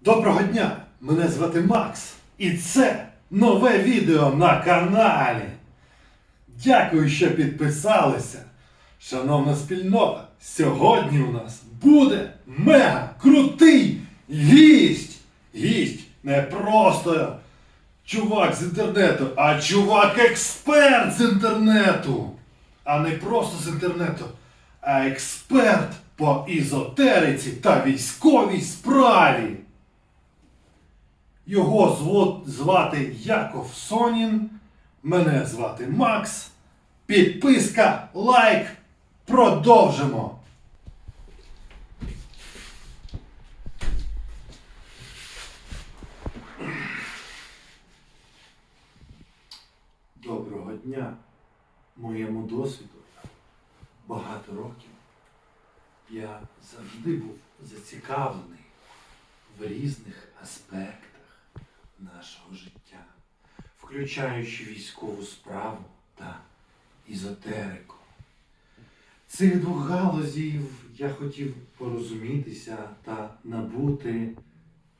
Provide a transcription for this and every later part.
Доброго дня! Мене звати Макс. І це нове відео на каналі. Дякую, що підписалися. Шановна спільнота, сьогодні у нас буде мега крутий гість. Гість не просто чувак з інтернету, а чувак-експерт з інтернету. А не просто з інтернету, а експерт по ізотериці та військовій справі. Його звати Яков Сонін. Мене звати Макс. Підписка, лайк. Продовжимо. Доброго дня. Моєму досвіду багато років. Я завжди був зацікавлений в різних аспектах нашого життя, включаючи військову справу та ізотерику. Цих двох галузів я хотів порозумітися та набути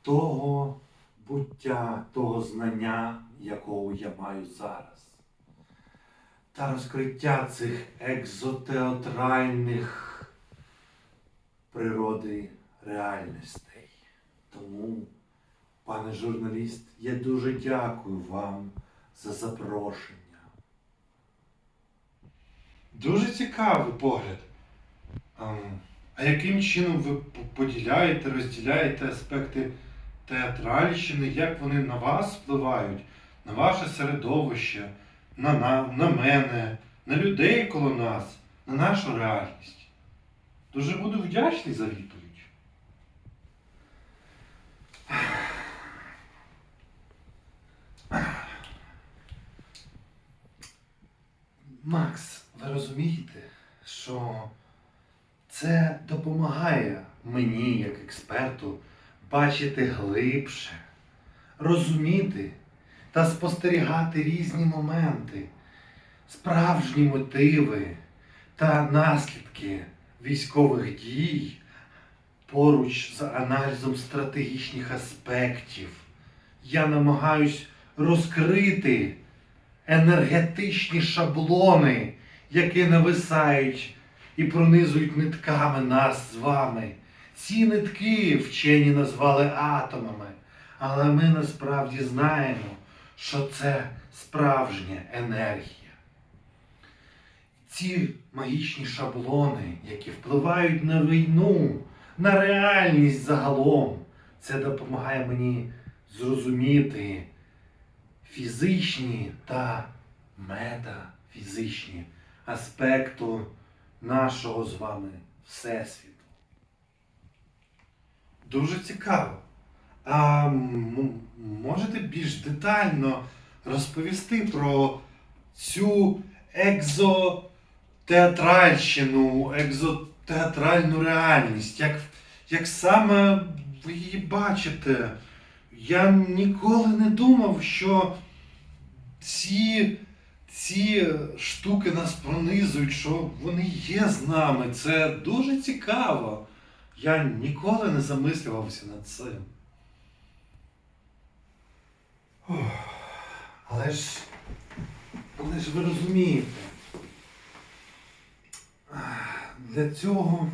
того буття, того знання, якого я маю зараз. Та розкриття цих екзотеатральних природи реальностей. Тому, пане журналіст, я дуже дякую вам за запрошення. Дуже цікавий погляд. Ем, А яким чином ви поділяєте, розділяєте аспекти театральщини, як вони на вас впливають, на ваше середовище, на, на, на мене, на людей коло нас, на нашу реальність? Дуже буду вдячний за відповідь. Макс, ви розумієте, що це допомагає мені, як експерту, бачити глибше, розуміти та спостерігати різні моменти, справжні мотиви та наслідки військових дій поруч з аналізом стратегічних аспектів. Я намагаюсь розкрити енергетичні шаблони, які нависають і пронизують нитками нас з вами. Ці нитки вчені назвали атомами, але ми насправді знаємо, що це справжня енергія. Ці магічні шаблони, які впливають на війну, на реальність загалом, це допомагає мені зрозуміти фізичні та метафізичні аспекту нашого з вами Всесвіту. Дуже цікаво. А можете більш детально розповісти про цю екзотеатральщину, екзотеатральну реальність? Як, як саме ви її бачите? Я ніколи не думав, що ці, ці штуки нас пронизують, що вони є з нами. Це дуже цікаво. Я ніколи не замислювався над цим. Але ж, але ж ви розумієте, для цього,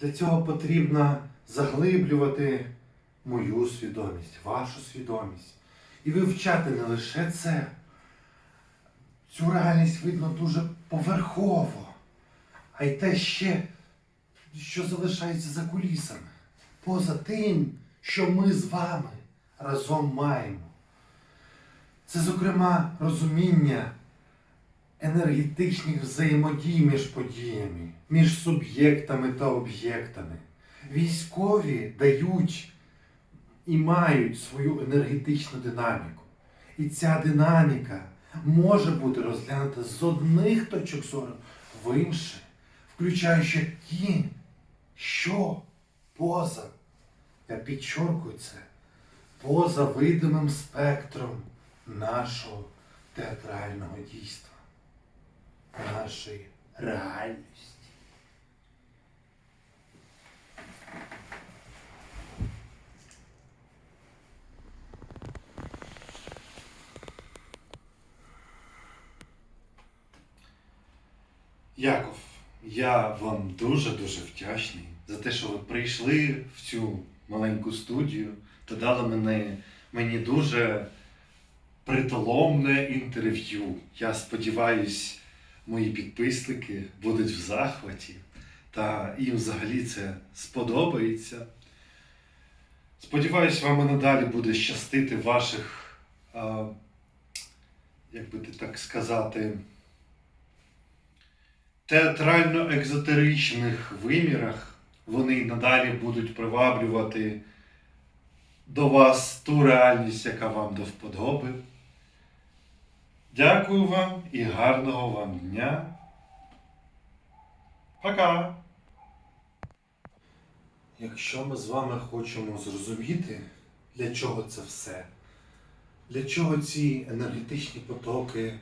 для цього потрібно заглиблювати мою свідомість, вашу свідомість. І вивчати не лише це. Цю реальність видно дуже поверхово, а й те ще, що залишається за кулісами, поза тим, що ми з вами разом маємо. Це, зокрема, розуміння енергетичних взаємодій між подіями, між суб'єктами та об'єктами. Військові дають і мають свою енергетичну динаміку. І ця динаміка може бути розглянута з одних точок зору в інші, включаючи ті, що поза, я підчоркую це, поза видимим спектром нашого театрального дійства, нашої реальності. Яков, я вам дуже-дуже вдячний за те, що ви прийшли в цю маленьку студію та дали мене, мені дуже притоломне інтерв'ю. Я сподіваюсь, мої підписники будуть в захваті, та їм взагалі це сподобається. Сподіваюсь, вам і надалі буде щастити ваших, як би так сказати, театрально-екзотеричних вимірах. Вони надалі будуть приваблювати до вас ту реальність, яка вам до вподоби. Дякую вам і гарного вам дня. Пока! Якщо ми з вами хочемо зрозуміти, для чого це все, для чого ці енергетичні потоки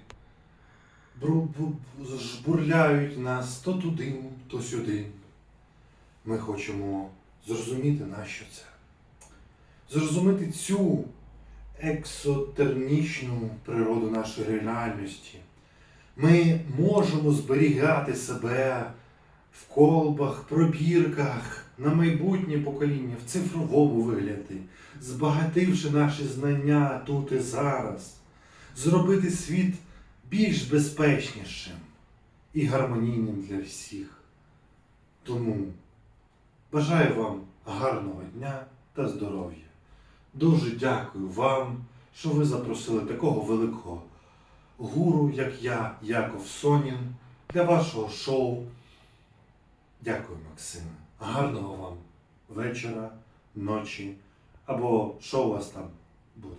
жбурляють нас то туди, то сюди, ми хочемо зрозуміти, нащо це. Зрозуміти цю ексотернічну природу нашої реальності. Ми можемо зберігати себе в колбах, пробірках на майбутнє покоління, в цифровому вигляді, збагативши наші знання тут і зараз, зробити світ більш безпечнішим і гармонійним для всіх. Тому бажаю вам гарного дня та здоров'я. Дуже дякую вам, що ви запросили такого великого гуру, як я, Яков Сонін, для вашого шоу. Дякую, Максиме. Гарного вам вечора, ночі або що у вас там буде.